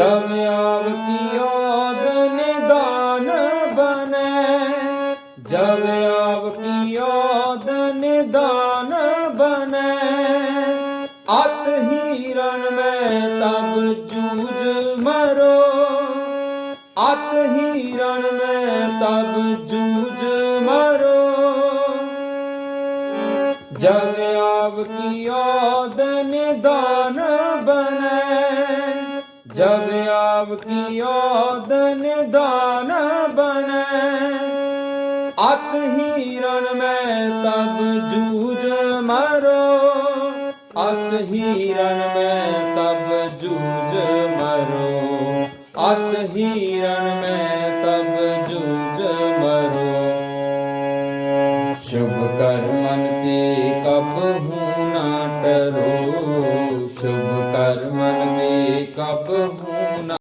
ਤਬ ਆਵ ਕੀ ਔਦ ਨਿਦਾਨ ਬਨੈ ਜਬ ਆਵ ਕੀ ਔਦ ਬਨੈ ਅਤ ਹੀਰਨ ਮੈਂ ਤਬ ਜੂਝ ਮਰੋ। ਅਤ ਹੀਰਨ ਮੈਂ ਤਬ ਜੂਝ ਮਰੋ। ਜਗ ਆਵ ਕੀ ਔਦ ਨਿਦਾਨ ਜਗ ਆਵ ਕੀ ਔਦ ਨਿਦਾਨ ਬਨੈ ਅਤ ਹੀਰਨ ਮੈਂ ਤਬ ਜੂਝ ਮਰੋ, ਅਤ ਹੀਰਨ ਮੈਂ ਤਬ ਜੂਜ ਮਰੋ, ਅਤ ਹੀਰਨ ਮੈਂ ਤਬ ਜੂਝ ਮਰੋ। ਸ਼ੁਭ ਕਰਮਨ ਤੇ ਕਬ ਹੂੰ ਨਾ ਟਰੋ, ਸ਼ੁਭ ਕਰਮ ਤੇ ਕਬ ਹੂੰ ਨਾ